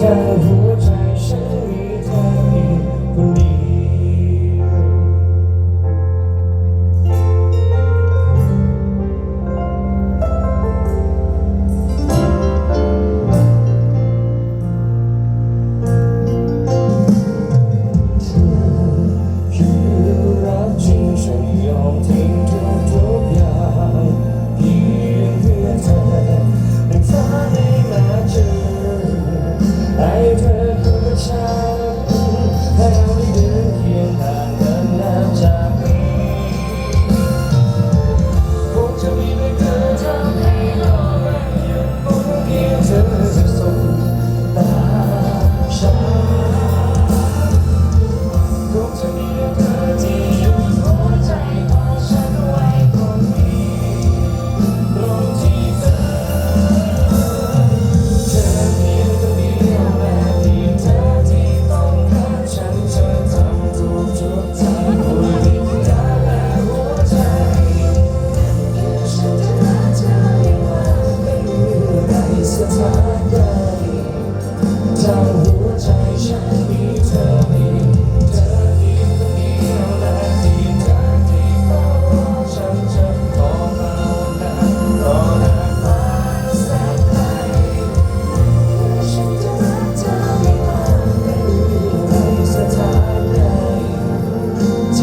江湖再相遇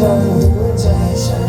เธอหัวใจฉัน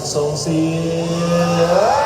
ดทรงศีล